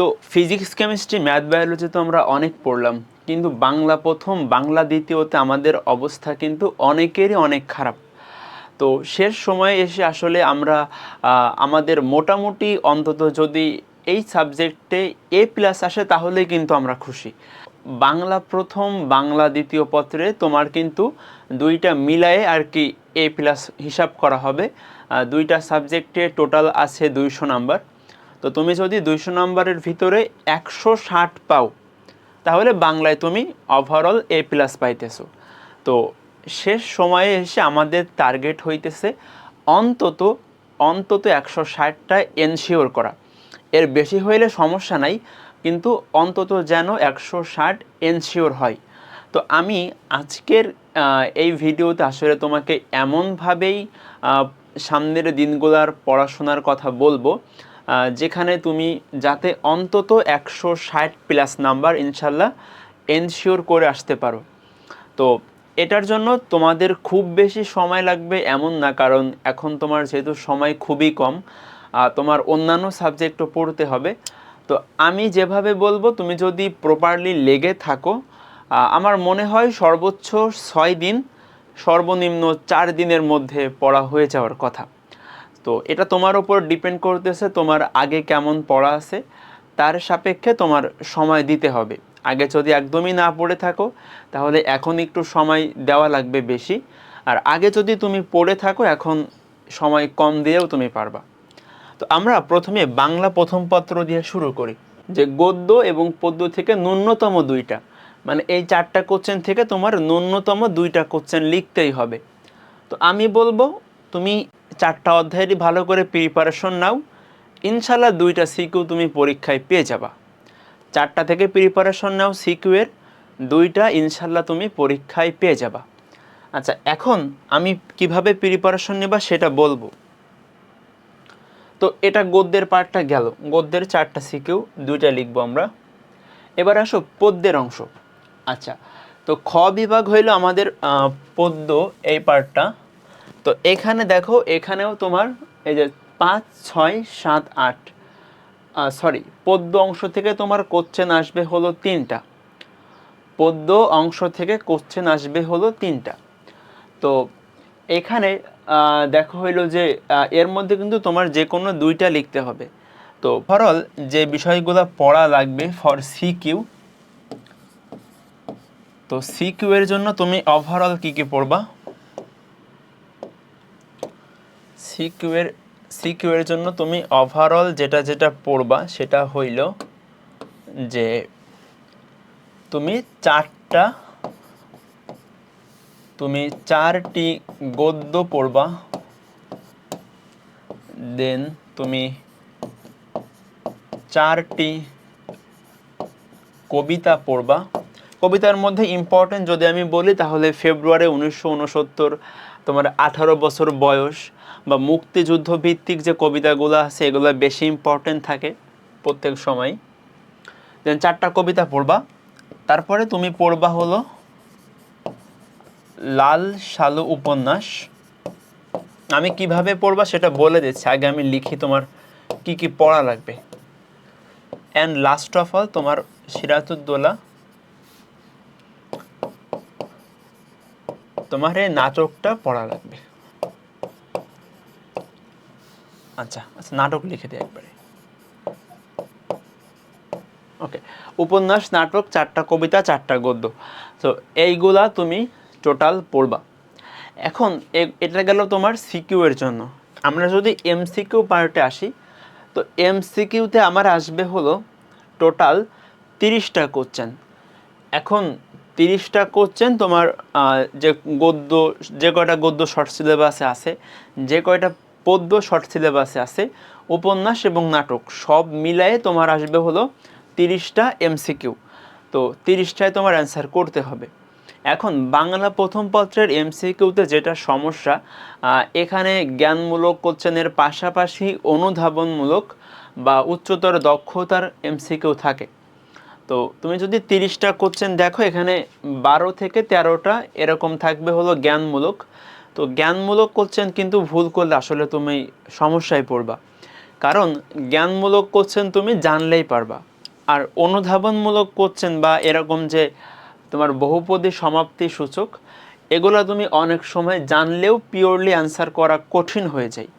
তো physics chemistry math biology তো আমরা অনেক পড়লাম, কিন্তু বাংলা প্রথম, বাংলা দ্বিতীয়তে আমাদের অবস্থা কিন্তু অনেকেরই অনেক খারাপ। তো শেষ সময়ে এসে আসলে আমরা আমাদের মোটামুটি অন্তত যদি এই সাবজেক্টে এ প্লাস আসে তাহলেই কিন্তু আমরা খুশি। বাংলা প্রথম, বাংলা দ্বিতীয় পত্রে তোমার কিন্তু দুইটা মিলায়ে আর কি এ প্লাস হিসাব করা হবে। দুইটা সাবজেক্টে টোটাল আছে দুইশো নাম্বার তো তুমি যদি দুইশো নাম্বারের ভিতরে একশো ষাট পাও, তাহলে বাংলায় তুমি ওভারঅল এ প্লাস পাইতেছো। তো শেষ সময়ে এসে আমাদের টার্গেট হইতেছে অন্তত অন্তত একশো ষাটটা এনশিওর করা। এর বেশি হইলে সমস্যা নাই, কিন্তু অন্তত যেন একশো ষাট এনশিওর হয়। তো আমি আজকের এই ভিডিওতে আসলে তোমাকে এমনভাবেই সামনের দিনগুলার পড়াশোনার কথা বলব যেখানে তুমি যাতে অন্তত একশো ষাট প্লাস নাম্বার ইনশাল্লাহ এনশিওর করে আসতে পারো। তো এটার জন্য তোমাদের খুব বেশি সময় লাগবে এমন না, কারণ এখন তোমার যেহেতু সময় খুবই কম তোমার অন্যান্য সাবজেক্টও পড়তে হবে। তো আমি যেভাবে বলব, তুমি যদি প্রপারলি লেগে থাকো আমার মনে হয় সর্বোচ্চ ছয় দিন, সর্বনিম্ন চার দিনের মধ্যে পড়া হয়ে যাওয়ার কথা। তো এটা তোমার উপর ডিপেন্ড করতেছে তোমার আগে কেমন পড়া আছে। তার সাপেক্ষে তোমার সময় দিতে হবে। আগে যদি একদমই না পড়ে থাকো, তাহলে এখন একটু সময় দেওয়া লাগবে বেশি। আর আগে যদি তুমি পড়ে থাকো, এখন সময় কম দিয়েও তুমি পারবা। তো আমরা প্রথমে বাংলা প্রথম পত্র দিয়ে শুরু করি, যে গদ্য এবং পদ্য থেকে ন্যূনতম দুইটা। মানে এই চারটা কোশ্চেন থেকে তোমার ন্যূনতম দুইটা কোশ্চেন লিখতেই হবে। তো আমি বলব, তুমি চারটা অধ্যায়েরই ভালো করে প্রিপারেশন নাও। ইনশাল্লাহ দুইটা সিকিউ তুমি পরীক্ষায় পেয়ে যাবা। চারটা থেকে প্রিপারেশন নাও সিকিউয়ের দুইটা ইনশাল্লাহ তুমি পরীক্ষায় পেয়ে যাবা। আচ্ছা এখন আমি কীভাবে প্রিপারেশন নেবা সেটা বলব। তো এটা গদ্যের পার্টটা গেল। গদ্যের চারটা সিকিউ, দুইটা লিখব আমরা। এবার আসো পদ্যের অংশ। আচ্ছা তো খ বিভাগ হইল আমাদের পদ্য এই পার্টটা তো এখানে দেখো, এখানেও তোমার এই যে পাঁচ, ছয়, সাত, আট সরি পদ্য অংশ থেকে তোমার কোশ্চেন আসবে হলো তিনটা। পদ্য অংশ থেকে কোশ্চেন আসবে হলো তিনটা। তো এখানে দেখো হইল যে এর মধ্যে কিন্তু তোমার যে কোনো দুইটা লিখতে হবে। তো ওভারঅল যে বিষয়গুলো পড়া লাগবে ফর সি কিউ তো সি কিউ এর জন্য তুমি ওভারঅল কি কি পড়বা? সি কিউ এর সি কিউ এর জন্য তুমি ওভারঅল যেটা যেটা পড়বা সেটা হইল যে তুমি চারটা, তুমি চারটি গদ্য পড়বা দেন তুমি চারটি কবিতা পড়বা। কবিতার মধ্যে ইম্পর্টেন্ট যদি আমি বলি তাহলে ফেব্রুয়ারি উনিশশো উনসত্তর তোমার আঠারো বছর বয়স বা মুক্তিযুদ্ধ ভিত্তিক যে কবিতাগুলো আছে, এগুলো বেশি ইম্পর্টেন্ট থাকে প্রত্যেক সময়। দেন চারটা কবিতা পড়বা। তারপরে তুমি পড়বা হলো লাল সালু উপন্যাস। আমি কীভাবে পড়বা সেটা বলে দিচ্ছি। আগে আমি লিখি তোমার কি কি পড়া লাগবে। অ্যান্ড লাস্ট অফ অল তোমার সিরাজউদ্দৌলা তোমার এই নাটকটা পড়া লাগবে। আচ্ছা আচ্ছা নাটক লিখে দিই একবারে। ওকে, উপন্যাস, নাটক, চারটা কবিতা, চারটা গদ্য। তো এইগুলা তুমি টোটাল পড়বা। এখন এটা গেল তোমার সিকিউ এর জন্য। আমরা যদি এমসিকিউ পার্টে আসি, তো এমসিকিউতে আমার আসবে হলো টোটাল তিরিশটা কোশ্চেন এখন তিরিশটা কোশ্চেন তোমার যে গদ্য, যে কয়টা গদ্য শর্ট সিলেবাসে আছে, যে কয়টা পদ্য শর্ট সিলেবাসে আছে, উপন্যাস এবং নাটক, সব মিলায়ে তোমার আসবে হলো তিরিশটা এমসিকিউ তো তিরিশটায় তোমার অ্যান্সার করতে হবে। এখন বাংলা প্রথম পত্রের এমসিকিউতে যেটা সমস্যা এখানে জ্ঞানমূলক কোশ্চেনের পাশাপাশি অনুধাবনমূলক বা উচ্চতর দক্ষতার এমসিকিউ থাকে। তো তুমি যদি তিরিশটা কোশ্চেন দেখো, এখানে বারো থেকে তেরোটা এরকম থাকবে হলো জ্ঞানমূলক। তো জ্ঞানমূলক কোশ্চেন কিন্তু ভুল করলে আসলে তুমি সমস্যায় পড়বা। কারণ জ্ঞানমূলক কোশ্চেন তুমি জানলেই পারবা। আর অনুধাবনমূলক কোশ্চেন বা এরকম যে তোমার বহুপদী সমাপ্তি সূচক, এগুলো তুমি অনেক সময় জানলেও পিওরলি অ্যান্সার করা কঠিন হয়ে যায়।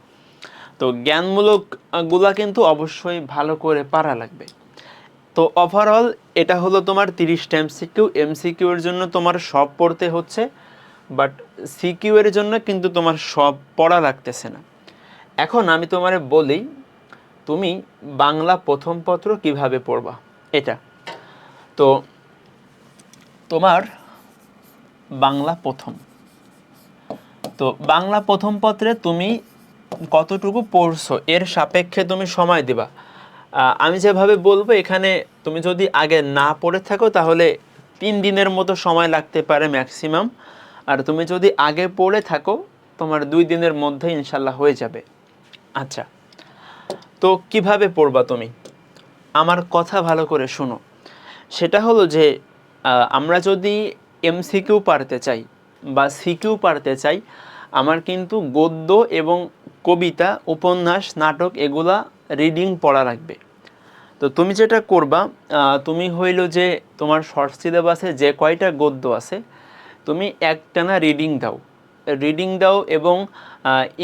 তো জ্ঞানমূলকগুলা কিন্তু অবশ্যই ভালো করে পারা লাগবে। তো ওভারঅল এটা হলো তোমার তিরিশটা এমসিকিউ এমসিকিউ এর জন্য তোমার সব পড়তে হচ্ছে বাট সিকিউ এর জন্য কিন্তু তোমার সব পড়া লাগতেছে না। এখন আমি তোমারে বলি, তুমি বাংলা প্রথম পত্র কীভাবে পড়বা? এটা। তো তোমার বাংলা প্রথম। তো বাংলা প্রথম পত্রে তুমি কতটুকু পড়ছো? এর সাপেক্ষে তুমি সময় দিবা। আমি যেভাবে বলব, এখানে তুমি যদি আগে না পড়ে থাকো, তাহলে তিন দিনের মতো সময় লাগতে পারে ম্যাক্সিমাম আর তুমি যদি আগে পড়ে থাকো, তোমার দুই দিনের মধ্যে ইনশাল্লাহ হয়ে যাবে। আচ্ছা তো কীভাবে পড়বা তুমি? আমার কথা ভালো করে শোনো। সেটা হলো যে আমরা যদি এমসিকিউ পারতে চাই বা সিকিউ পারতে চাই, আমার কিন্তু গদ্য এবং কবিতা, উপন্যাস, নাটক এগুলা রিডিং পড়া লাগবে তো তুমি যেটা করবা তুমি হইল যে তোমার শর্ট সিলেবাসে যে কয়টা গদ্য আছে, তুমি একটানা রিডিং দাও। রিডিং দাও এবং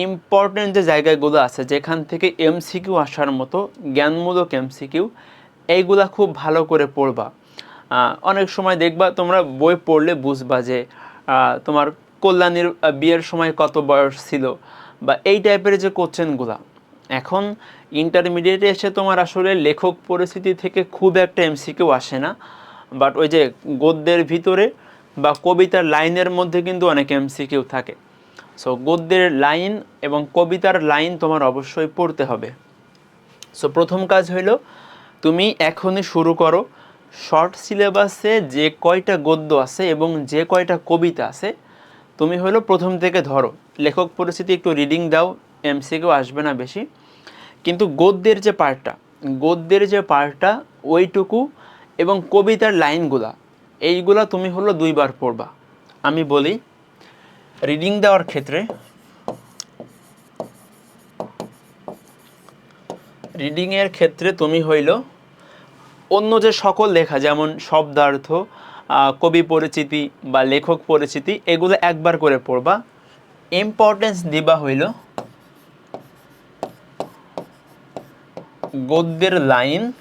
ইম্পর্টেন্ট যে জায়গাগুলো আছে, যেখান থেকে এমসিকিউ আসার মতো, জ্ঞানমূলক এমসিকিউ এইগুলা খুব ভালো করে পড়বা। অনেক সময় দেখবা তোমরা বই পড়লে বুঝবা যে তোমার কল্যাণীর বিয়ের সময় কত বয়স ছিল বা এই টাইপের যে কোশ্চেনগুলা এখন ইন্টারমিডিয়েটে এসে তোমার আসলে লেখক পরিস্থিতি থেকে খুব একটা এমসিকিউ আসে না। বাট ওই যে গদ্যের ভিতরে বা কবিতার লাইনের মধ্যে কিন্তু অনেক এমসিকিউ থাকে। সো গদ্যের লাইন এবং কবিতার লাইন তোমার অবশ্যই পড়তে হবে। সো প্রথম কাজ হইল, তুমি এখনই শুরু করো। শর্ট সিলেবাসে যে কয়টা গদ্য আছে এবং যে কয়টা কবিতা আছে, তুমি হলো প্রথম থেকে ধরো। লেখক পরিস্থিতি একটু রিডিং দাও এমসিকিউ আসবে না বেশি। কিন্তু গদ্যের যে পার্টটা, গদ্যের যে পার্টটা, ওইটুকু এবং কবিতার লাইনগুলা, এইগুলা তুমি হলো দুইবার পড়বা। আমি বলি, রিডিং দেওয়ার ক্ষেত্রে রিডিংয়ের ক্ষেত্রে তুমি হইল অন্য যে সকল লেখা, যেমন শব্দার্থ কবি পরিচিতি বা লেখক পরিচিতি, এগুলো একবার করে পড়বা। ইম্পর্টেন্স দিবা হইল গদ্যের লাইন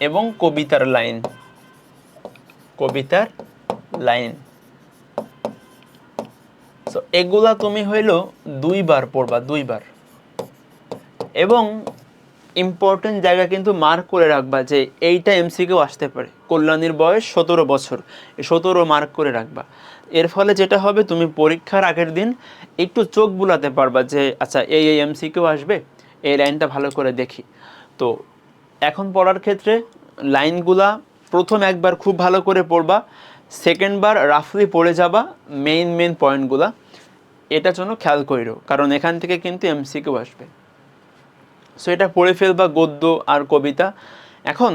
এবং কবিতার লাইন। কবিতার লাইন। এগুলা তুমি হইল দুইবার পড়বা, দুইবার। এবং ইম্পর্টেন্ট জায়গা কিন্তু মার্ক করে রাখবা যে এইটা এমসিকেও আসতে পারে। কল্যাণীর বয়স সতেরো বছর। সতেরো মার্ক করে রাখবা। এর ফলে যেটা হবে, তুমি পরীক্ষার আগের দিন একটু চোখ বুলাতে পারবা যে আচ্ছা এই এই এমসিকেও আসবে, এই লাইনটা ভালো করে দেখি। তো এখন পড়ার ক্ষেত্রে লাইনগুলা প্রথম একবার খুব ভালো করে পড়বা সেকেন্ড বার রাফলি পড়ে যাবা মেইন মেইন পয়েন্টগুলা এটা জন্য খেয়াল করিও কারণ এখান থেকে কিন্তু এমসিকেও আসবে। সো এটা পড়ে ফেলবা গদ্য আর কবিতা। এখন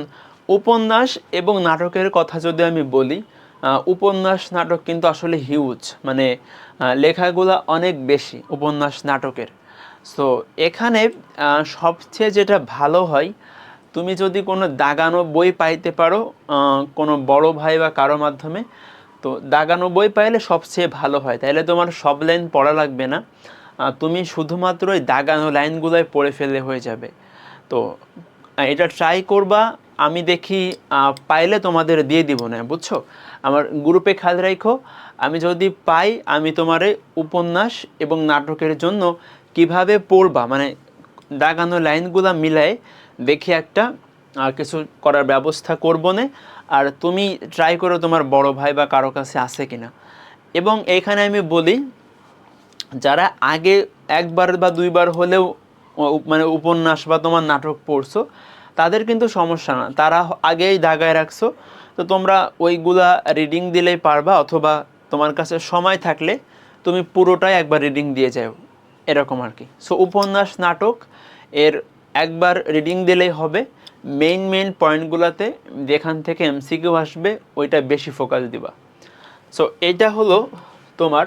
উপন্যাস এবং নাটকের কথা যদি আমি বলি উপন্যাস নাটক কিন্তু আসলে হিউজ মানে লেখাগুলা অনেক বেশি উপন্যাস নাটকের। সো এখানে সবচেয়ে যেটা ভালো হয়, তুমি যদি কোনো দাগানো বই পাইতে পারো কোনো বড় ভাই বা কারও মাধ্যমে, তো দাগানো বই পাইলে সবচেয়ে ভালো হয়। তাইলে তোমার সব লাইন পড়া লাগবে না। তুমি শুধুমাত্র ওই দাগানো লাইনগুলোই পড়ে ফেলে হয়ে যাবে। তো এটা ট্রাই করবা আমি দেখি পাইলে তোমাদের দিয়ে দিব না, বুঝছ? আমার গ্রুপে খেয়াল রাখো, আমি যদি পাই, আমি তোমারে উপন্যাস এবং নাটকের জন্য কীভাবে পড়বা? মানে দাগানো লাইনগুলা মিলায় দেখি একটা কিছু করার ব্যবস্থা করব না, আর তুমি ট্রাই করো তোমার বড় ভাই বা কারও কাছে আছে কিনা। এবং এইখানে আমি বলি, যারা আগে একবার বা দুইবার হলেও মানে উপন্যাস বা তোমার নাটক পড়ছো তাদের কিন্তু সমস্যা না। তারা আগেই দাগায় রাখছো। তো তোমরা ওইগুলা রিডিং দিলেই পারবা অথবা তোমার কাছে সময় থাকলে তুমি পুরোটাই একবার রিডিং দিয়ে যাও। এরকম আর কি। সো উপন্যাস, নাটক, এর একবার রিডিং দিলেই হবে। মেইন মেইন পয়েন্টগুলোতে যেখান থেকে এমসিকিউ আসবে, ওইটা বেশি ফোকাস দিবা। সো এটা হলো তোমার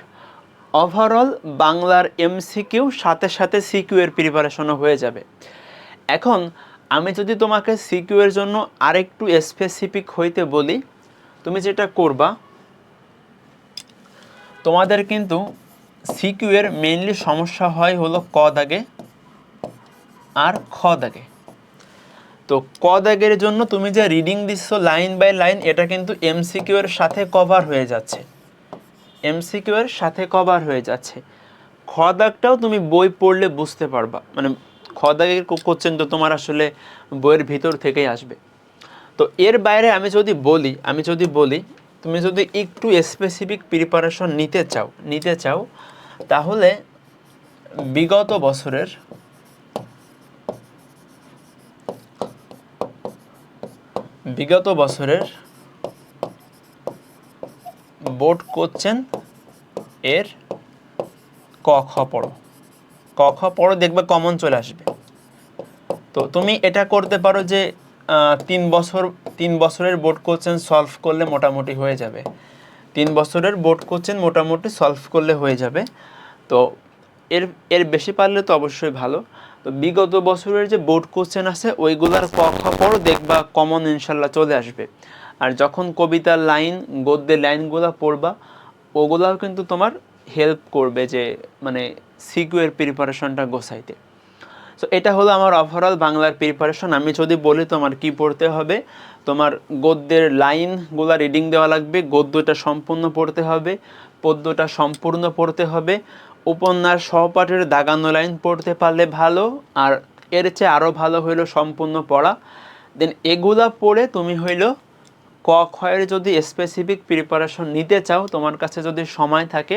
ওভারঅল বাংলার এমসিকিউ সাথে সাথে সিকিউ এর প্রিপারেশনও হয়ে যাবে। এখন আমি যদি তোমাকে সিকিউ এর জন্য আরেকটু স্পেসিফিক হইতে বলি, তুমি যেটা করবা, তোমাদের কিন্তু সিকিউ এর মেইনলি সমস্যা হয় হলো ক দাগে আর খ দাগে। তো ক দাগের জন্য তুমি যে রিডিং দিচ্ছ লাইন বাই লাইন এটা কিন্তু এমসিকিউ এর সাথে কভার হয়ে যাচ্ছে। এমসিকিউ এর সাথে কভার হয়ে যাচ্ছে। খ দাগটাও তুমি বই পড়লে বুঝতে পারবা মানে খ দাগের কোশ্চেন তো তোমার আসলে বইয়ের ভিতর থেকেই আসবে। তো এর বাইরে আমি যদি বলি, আমি যদি বলি, তুমি যদি একটু স্পেসিফিক প্রিপারেশন নিতে চাও নিতে চাও, তাহলে বিগত বছরের বিগত বছরের বোর্ড কোশ্চেন এর ক খ পড়ো। ক, খ পড়ো, দেখবে কমন চলে আসবে। তো তুমি এটা করতে পারো যে তিন বছর, তিন বছরের বোর্ড কোশ্চেন সলভ করলে মোটামুটি হয়ে যাবে। তিন বছরের বোর্ড কোশ্চেন মোটামুটি সলভ করলে হয়ে যাবে। তো এর এর বেশি পারলে তো অবশ্যই ভালো। তো বিগত বছরের যে বোর্ড কোশ্চেন আছে, ওইগুলার ক, খ পড়ো, দেখবা কমন ইনশাল্লাহ চলে আসবে। আর যখন কবিতার লাইন গদ্যের লাইনগুলো পড়বা, ওগুলাও কিন্তু তোমার হেল্প করবে যে মানে সিকিউর প্রিপারেশনটা গোছাইতে। সো এটা হলো আমার ওভারঅল বাংলার প্রিপারেশন আমি যদি বলি তোমার কি পড়তে হবে, তোমার গদ্যের লাইনগুলো রিডিং দেওয়া লাগবে, গদ্যটা সম্পূর্ণ পড়তে হবে, পদ্যটা সম্পূর্ণ পড়তে হবে। উপন্যাস সহপাঠের দাগানো লাইন পড়তে পারলে ভালো, আর এর চেয়ে আরও ভালো হইল সম্পূর্ণ পড়া। দেন এগুলা পড়ে তুমি হইল ক খয়ের যদি স্পেসিফিক প্রিপারেশন নিতে চাও, তোমার কাছে যদি সময় থাকে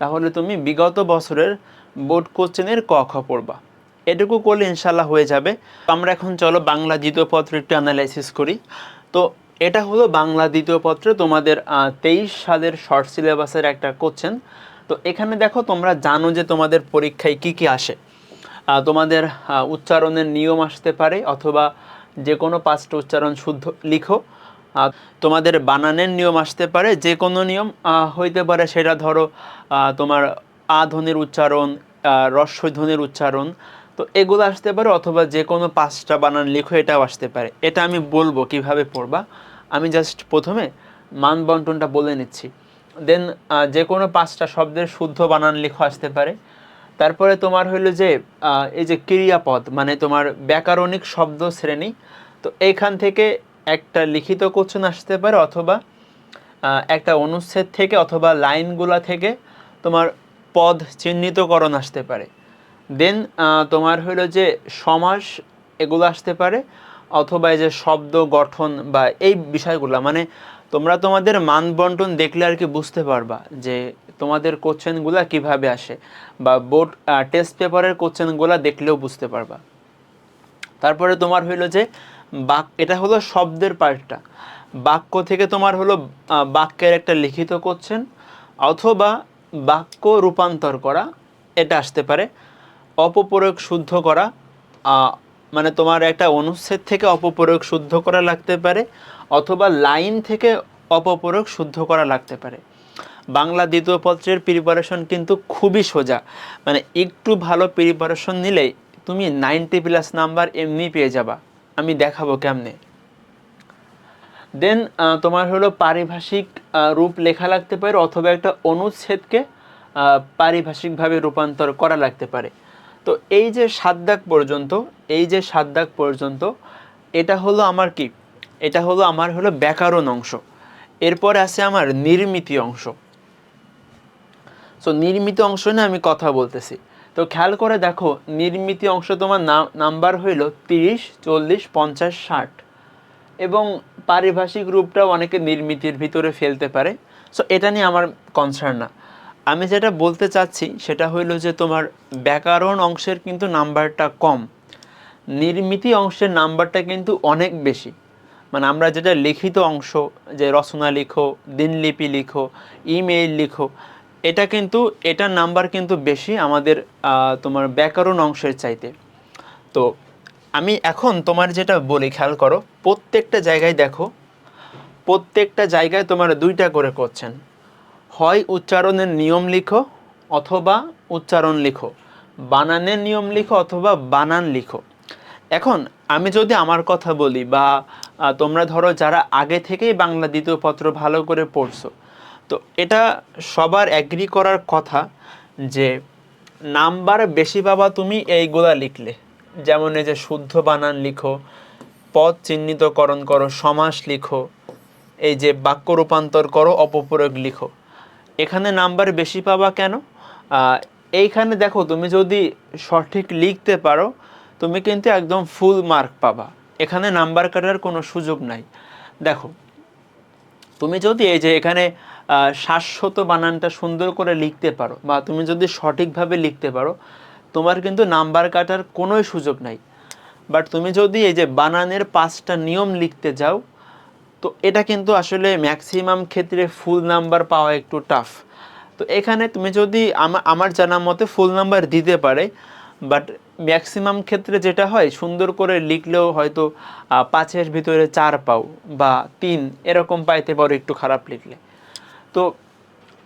তাহলে তুমি বিগত বছরের বোর্ড কোশ্চেনের ক খ পড়বা। এটুকু করলে ইনশাল্লাহ হয়ে যাবে। আমরা এখন চলো বাংলা দ্বিতীয় পত্র একটু অ্যানালাইসিস করি। তো এটা হলো বাংলা দ্বিতীয় পত্রে তোমাদের তেইশ সালের শর্ট সিলেবাসের একটা কোশ্চেন তো এখানে দেখো তোমরা জানো যে তোমাদের পরীক্ষায় কি কি আসে। তোমাদের উচ্চারণের নিয়ম আসতে পারে অথবা যে কোনো পাঁচটা উচ্চারণ শুদ্ধ লিখো। তোমাদের বানানের নিয়ম আসতে পারে, যে কোনো নিয়ম হইতে পারে সেটা ধরো তোমার আ ধ্বনির উচ্চারণ রস্বই ধ্বনির উচ্চারণ, তো এগুলো আসতে পারে অথবা যে কোনো পাঁচটা বানান লিখো, এটাও আসতে পারে। এটা আমি বলব কীভাবে পড়বা। আমি জাস্ট প্রথমে মান বন্টনটা বলে নিচ্ছি। দেন যে কোনো পাঁচটা শব্দের শুদ্ধ বানান লিখো আসতে পারে। তারপরে তোমার হইল যে এই যে ক্রিয়াপদ মানে তোমার ব্যাকরণিক শব্দ শ্রেণি, তো এইখান থেকে একটা লিখিত কোশ্চেন আসতে পারে অথবা একটা অনুচ্ছেদ থেকে অথবা লাইনগুলা থেকে তোমার পদ চিহ্নিতকরণ আসতে পারে। দেন তোমার হইল যে সমাস এগুলো আসতে পারে অথবা এই যে শব্দ গঠন বা এই বিষয়গুলো মানে তোমরা তোমাদের মান বন্টন দেখলে আর কি বুঝতে পারবা যে তোমাদের কোশ্চেনগুলো কীভাবে আসে বা বোর্ড টেস্ট পেপারের কোশ্চেনগুলো দেখলেও বুঝতে পারবা। তারপরে তোমার হইল যে বাক, এটা হলো শব্দের পার্টটা। বাক্য থেকে তোমার হলো বাক্যের একটা লিখিত কোশ্চেন অথবা বাক্য রূপান্তর করা, এটা আসতে পারে। অপপ্রয়োগ শুদ্ধ করা মানে তোমার একটা অনুচ্ছেদ থেকে অপপ্রয়োগ শুদ্ধ করা লাগতে পারে অথবা লাইন থেকে অপপ্রয়োগ শুদ্ধ করা লাগতে পারে। বাংলা দ্বিতীয় পত্রের প্রিপারেশন কিন্তু খুবই সোজা। মানে একটু ভালো প্রিপারেশন নিলেই তুমি নাইনটি প্লাস নাম্বার এমনি পেয়ে যাবা। আমি দেখাবো কেমনে। দেন তোমার হলো পারিভাষিক রূপ লেখা লাগতে পারে অথবা একটা অনুচ্ছেদকে পারিভাষিকভাবে রূপান্তর করা লাগতে পারে। তো এই যে সাত দাগ পর্যন্ত, এই যে সাত দাগ পর্যন্ত, এটা হলো আমার কি? এটা হলো আমার হলো ব্যাকরণ অংশ। এরপরে আছে আমার নির্মিতি অংশ। সো নির্মিত অংশ নিয়ে আমি কথা বলতেছি। তো খেয়াল করে দেখো, নির্মিত অংশ তোমার নাম্বার হইল তিরিশ, চল্লিশ, পঞ্চাশ, ষাট। এবং পারিভাষিক রূপটাও অনেকে নির্মিতির ভিতরে ফেলতে পারে। সো এটা নিয়ে আমার কনসার্ন না। আমি যেটা বলতে চাচ্ছি, সেটা হইল যে তোমার ব্যাকরণ অংশের কিন্তু নাম্বারটা কম। নির্মিতি অংশের নাম্বারটা কিন্তু অনেক বেশি। মানে আমরা যেটা লিখিত অংশ, যে রচনা লিখো, দিনলিপি লিখো, ইমেইল লিখো এটা কিন্তু, এটার নাম্বার কিন্তু বেশি আমাদের তোমার ব্যাকরণ অংশের চাইতে। তো আমি এখন তোমার যেটা বলি, খেয়াল করো, প্রত্যেকটা জায়গায় দেখো, প্রত্যেকটা জায়গায় তোমার দুইটা করে করছেন। হয় উচ্চারণের নিয়ম লিখো, অথবা উচ্চারণ লিখো। বানানের নিয়ম লিখো, অথবা বানান লিখো। এখন, আমি যদি আমার কথা বলি, বা তোমরা ধরো যারা আগে থেকেই বাংলা দ্বিতীয় পত্র ভালো করে পড়ছো তো এটা সবার অ্যাগ্রি করার কথা যে নাম্বার বেশি পাবা তুমি এইগুলা লিখলে। যেমন এই যে শুদ্ধ বানান লিখো, পদ চিহ্নিতকরণ করো, সমাস লিখো, এই যে বাক্য রূপান্তর করো, অপপ্রয়োগ লিখো। এখানে নাম্বার বেশি পাবা কেন? এইখানে দেখো তুমি যদি সঠিক লিখতে পারো, তুমি কিন্তু একদম ফুল মার্ক পাবা। এখানে নাম্বার কাটার কোনো সুযোগ নাই। দেখো, তুমি যদি এই যে এখানে শাশ্বত বানানটা সুন্দর করে লিখতে পারো বা তুমি যদি সঠিকভাবে লিখতে পারো, তোমার কিন্তু নাম্বার কাটার কোনোই সুযোগ নাই। বাট তুমি যদি এই যে বানানের পাঁচটা নিয়ম লিখতে যাও, তো এটা কিন্তু আসলে ম্যাক্সিমাম ক্ষেত্রে ফুল নাম্বার পাওয়া একটু টাফ তো এখানে তুমি যদি আমার জানা মতে ফুল নাম্বার দিতে পারে বাট ম্যাক্সিমাম ক্ষেত্রে যেটা হয়, সুন্দর করে লিখলেও হয়তো পাঁচের ভিতরে চার পাও বা তিন, এরকম পাইতে পারো একটু খারাপ লিখলে। তো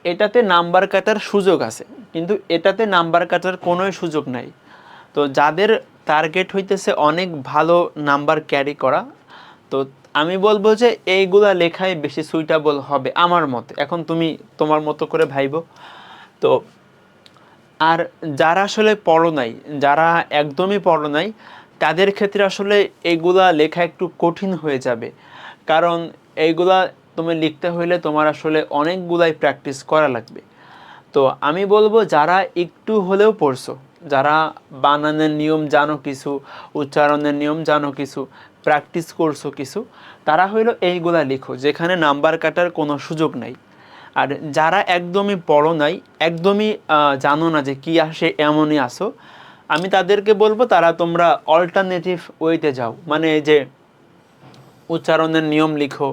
এটাতে নাম্বার কাটার সুযোগ আছে, কিন্তু এটাতে নাম্বার কাটার কোনোই সুযোগ নাই। তো যাদের টার্গেট হইতেছে অনেক ভালো নাম্বার ক্যারি করা, তো আমি বলব যে এইগুলা লেখাই বেশি সুইটেবল হবে আমার মতে। এখন তুমি তোমার মতো করে ভাইবো। তো আর যারা আসলে পড়ো নাই, যারা একদমই পড়ো নাই, তাদের ক্ষেত্রে আসলে এইগুলা লেখা একটু কঠিন হয়ে যাবে। কারণ এইগুলা তুমি লিখতে হইলে তোমার আসলে অনেকগুলাই প্র্যাকটিস করা লাগবে। তো আমি বলব, যারা একটু হলেও পড়ছো, যারা বানানের নিয়ম জানো কিছু, উচ্চারণের নিয়ম জানো কিছু প্র্যাকটিস করছ কিছু, তারা হইল এইগুলা লিখো, যেখানে নাম্বার কাটার কোনো সুযোগ নাই। আর যারা একদমই পড়ো নাই, একদমই জানো না যে কি আসে, এমনই আসো আমি তাদেরকে বলব, তারা তোমরা অল্টারনেটিভ ওয়েতে যাও। মানে যে উচ্চারণের নিয়ম লিখো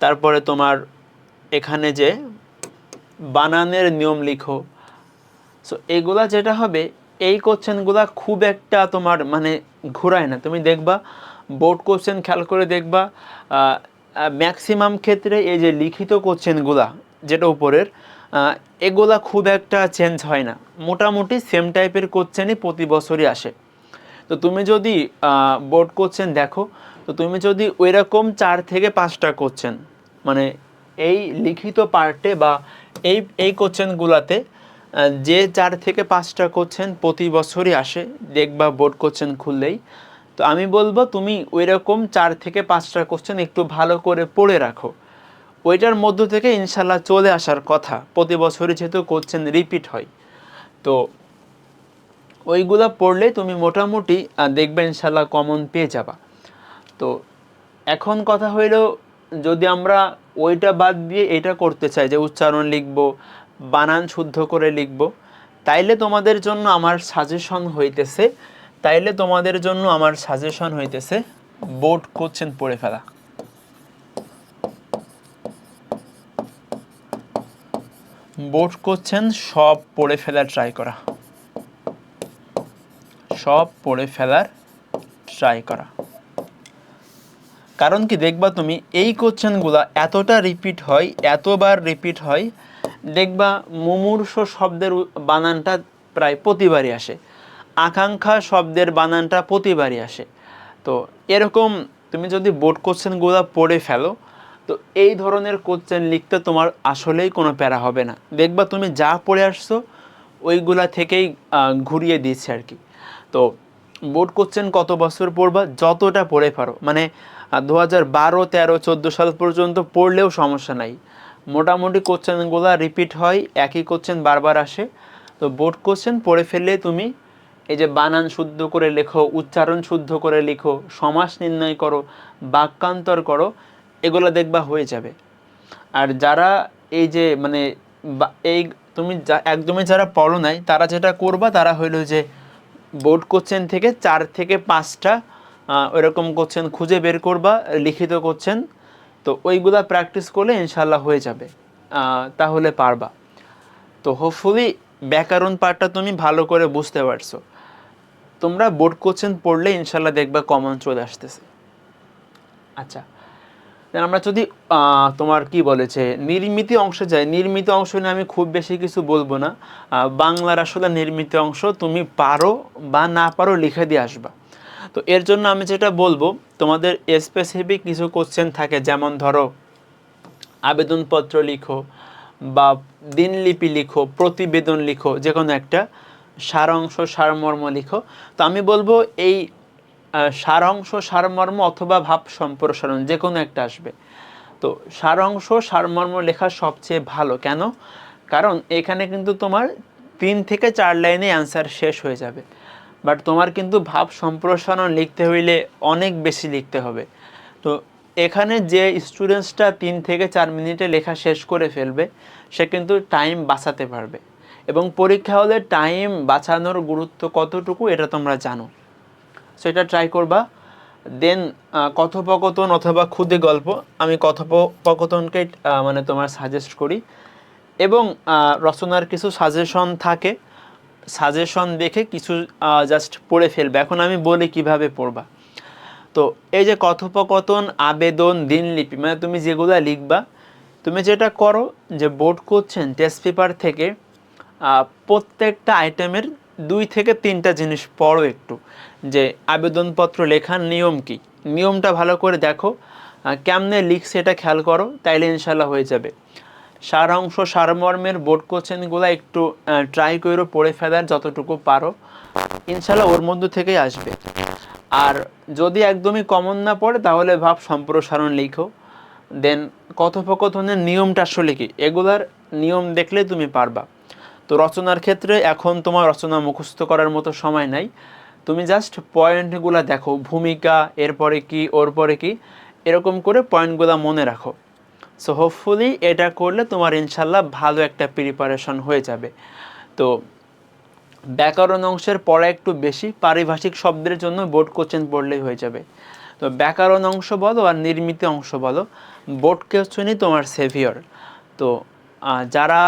তারপরে তোমার এখানে যে বানানের নিয়ম লিখো। সো এগুলা যেটা হবে, এই কোশ্চেনগুলা খুব একটা তোমার মানে ঘুরায় না। তুমি দেখবা বোর্ড কোশ্চেন খেয়াল করে দেখবা ম্যাক্সিমাম ক্ষেত্রে এই যে লিখিত কোশ্চেনগুলা যেটা উপরের এগুলা খুব একটা চেঞ্জ হয় না। মোটামুটি সেম টাইপের কোশ্চেনই প্রতি বছরই আসে। তো তুমি যদি বোর্ড কোশ্চেন দেখো তো তুমি যদি ওই রকম চার থেকে পাঁচটা কোশ্চেন মানে এই লিখিত পার্টে বা এই এই কোশ্চেনগুলোতে যে চার থেকে পাঁচটা কোশ্চেন প্রতি বছরই আসে দেখবা বোর্ড কোশ্চেন খুললেই। তো আমি বলব তুমি ওই রকম চার থেকে পাঁচটা কোশ্চেন একটু ভালো করে পড়ে রাখো। ওইটার মধ্য থেকে ইনশাল্লাহ চলে আসার কথা, প্রতি বছরই যেহেতু কোশ্চেন রিপিট হয়। তো ওইগুলা পড়লে তুমি মোটামুটি দেখবে ইনশাল্লাহ কমন পেয়ে যাবা। তো এখন কথা হইল যদি আমরা ওইটা বাদ দিয়ে এটা করতে চাই যে উচ্চারণ লিখব, বানান শুদ্ধ করে লিখব, তাইলে তোমাদের জন্য আমার সাজেশন হইতেছে, তাইলে তোমাদের জন্য আমার সাজেশন হইতেছে বোর্ড কোশ্চেন পড়ে ফেলা। বোর্ড কোশ্চেন সব পড়ে ফেলার ট্রাই করা। সব পড়ে ফেলার ট্রাই করা। কারণ কি দেখবা তুমি, এই কোশ্চেনগুলো এতটা রিপিট হয়, এতবার রিপিট হয়, দেখবা মুমূর্ষ শব্দের বানানটা প্রায় প্রতিবারই আসে, আকাঙ্ক্ষা শব্দের বানানটা প্রতিবারই আসে। তো এরকম তুমি যদি বোর্ড কোশ্চেনগুলো পড়ে ফেলো, তো এই ধরনের কোশ্চেন লিখতে তোমার আসলেই কোনো প্যারা হবে না। দেখবা তুমি যা পড়ে আসছো, ওইগুলা থেকেই ঘুরিয়ে দিচ্ছে আর কি। তো বোর্ড কোশ্চেন কত বছর পড়বা, যতটা পড়ে পারো। মানে দু হাজার বারো, তেরো, চোদ্দ সাল পর্যন্ত পড়লেও সমস্যা নাই। মোটামুটি কোশ্চেনগুলো রিপিট হয়, একই কোশ্চেন বারবার আসে। তো বোর্ড কোশ্চেন পড়ে ফেললে তুমি এই যে বানান শুদ্ধ করে লেখো, উচ্চারণ শুদ্ধ করে লিখো, সমাস নির্ণয় করো, বাক্যান্তর করো, এগুলো দেখবা হয়ে যাবে। আর যারা এই যে মানে এই তুমি যা- একদমই যারা পড়ো নাই, তারা যেটা করবা তারা হইল যে বোর্ড কোশ্চেন থেকে চার থেকে পাঁচটা ওইরকম কোশ্চেন খুঁজে বের করবা, লিখিত করছেন। তো ওইগুলা প্র্যাকটিস করলে ইনশাল্লাহ হয়ে যাবে। তাহলে পারবা। তো হোপফুলি ব্যাকরণ পার্টটা তুমি ভালো করে বুঝতে পারছ। তোমরা বোর্ড কোশ্চেন পড়লে ইনশাল্লাহ দেখবা কমন চলে আসতেছে। আচ্ছা আমরা যদি তোমার কি বলেছে নির্মিত অংশে যাই, নির্মিত অংশ নিয়ে আমি খুব বেশি কিছু বলব না। বাংলার আসলে নির্মিত অংশ তুমি পারো বা না পারো লিখে দিয়ে আসবা। তো এর জন্য আমি যেটা বলব, তোমাদের স্পেসিফিক কিছু কোশ্চেন থাকে, যেমন ধরো, আবেদনপত্র লিখো বা দিনলিপি লিখো, প্রতিবেদন লিখো, যে কোনো একটা, সারাংশ, সারমর্ম লিখো। তো আমি বলব এই সারাংশ, সারমর্ম অথবা ভাব সম্প্রসারণ, যে কোনো একটা আসবে। তো সারাংশ, সারমর্ম লেখা সবচেয়ে ভালো, কেন? কারণ এখানে কিন্তু তোমার তিন থেকে চার লাইনে অ্যান্সার শেষ হয়ে যাবে। বাট তোমার কিন্তু ভাব সম্প্রসারণ লিখতে হইলে অনেক বেশি লিখতে হবে। তো এখানে যে স্টুডেন্টসটা তিন থেকে চার মিনিটে লেখা শেষ করে ফেলবে, সে কিন্তু টাইম বাঁচাতে পারবে। এবং পরীক্ষা হলে টাইম বাঁচানোর গুরুত্ব কতটুকু এটা তোমরা জানো। সেটা ট্রাই করবা। দেন কথোপকথন অথবা ক্ষুদে গল্প, আমি কথোপকথনকে মানে তোমার সাজেস্ট করি। এবং রচনার কিছু সাজেশন থাকে। সাজেশন দেখে কিছু জাস্ট পড়ে ফেলবে। এখন আমি বলি কীভাবে পড়বা। তো এই যে কথোপকথন, আবেদন দিনলিপি মানে তুমি যেগুলো লিখবা, তুমি যেটা করো যে বোর্ড করছেন টেস্ট পেপার থেকে প্রত্যেকটা আইটেমের দুই থেকে তিনটা জিনিস পড়ো একটু। যে আবেদনপত্র লেখার নিয়ম কি? নিয়মটা ভালো করে দেখো কেমনে লিখছে এটা খেয়াল করো, তাইলে ইনশাল্লাহ হয়ে যাবে। সারাংশ সারমর্মের বোর্ড কোশ্চেনগুলো একটু ট্রাই করো পড়ে ফেলার যতটুকু পারো। ইনশাল্লাহ ওর মধ্যে থেকেই আসবে। আর যদি একদমই কমন না পড়ে, তাহলে ভাব সম্প্রসারণ লিখো। দেন কথোপকথনের নিয়মটা আসলে কি? এগুলার নিয়ম দেখলে তুমি পারবা। তো রচনার ক্ষেত্রে এখন তোমার রচনা মুখস্থ করার মতো সময় নাই। তুমি জাস্ট পয়েন্টগুলো দেখো, ভূমিকা, এরপরে কি ওর পরে কি, এরকম করে পয়েন্টগুলো মনে রাখো। সো হোপফুলি এটা করলে তোমার ইনশাল্লাহ ভালো একটা প্রিপারেশন হয়ে যাবে। তো ব্যাকরণ অংশের পড়া একটু বেশি, পারিভাষিক শব্দের জন্য বোর্ড কোশ্চেন পড়লেই হয়ে যাবে। তো ব্যাকরণ অংশ বলো আর নির্মিত অংশ বলো বোর্ড কোশ্চেনই তোমার সেভিয়র তো যারা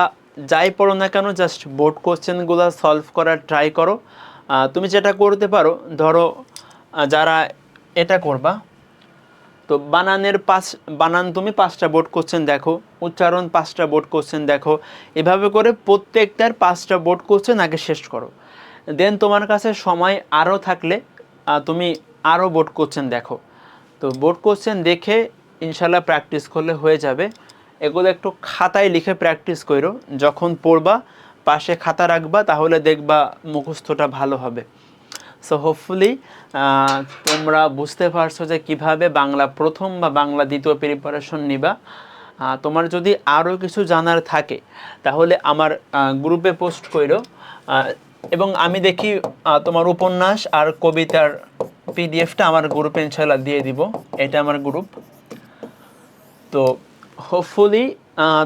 যাই পড়ো না কেন জাস্ট বোর্ড কোশ্চেনগুলো সলভ করার ট্রাই করো। তুমি যেটা করতে পারো, ধরো যারা এটা করবা তো বানানের পাঁচ, বানান তুমি পাঁচটা বোর্ড কোশ্চেন দেখো, উচ্চারণ পাঁচটা বোর্ড কোশ্চেন দেখো, এভাবে করে প্রত্যেকটার পাঁচটা বোর্ড কোশ্চেন আগে শেষ করো। দেন তোমার কাছে সময় আরও থাকলে তুমি আরও বোর্ড কোশ্চেন দেখো। তো বোর্ড কোশ্চেন দেখে ইনশাল্লাহ প্র্যাকটিস করলে হয়ে যাবে। এগুলো একটু খাতায় লিখে প্র্যাকটিস করো। যখন পড়বা, পাশে খাতা রাখবা, তাহলে দেখবা মুখস্থটা ভালো হবে। সো হোপফুলি তোমরা বুঝতে পারছ যে কীভাবে বাংলা প্রথম বা বাংলা দ্বিতীয় প্রিপারেশন নিবা। তোমার যদি আরও কিছু জানার থাকে, তাহলে আমার গ্রুপে পোস্ট করো এবং আমি দেখি তোমার উপন্যাস আর কবিতার পিডিএফটা আমার গ্রুপে ইনশাল্লাহ দিয়ে দিব। এটা আমার গ্রুপ তো হোপফুলি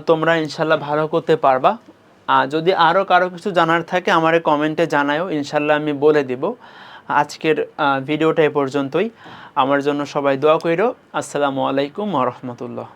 তোমরা ইনশাল্লাহ ভালো করতে পারবা। যদি আরও কারও কিছু জানার থাকে, আমার কমেন্টে জানায়ও। ইনশাল্লাহ আমি বলে দিব। আজকের ভিডিওটা এ পর্যন্তই। আমার জন্য সবাই দোয়া কইরো। আসসালামু আলাইকুম রহমতুল্লাহ।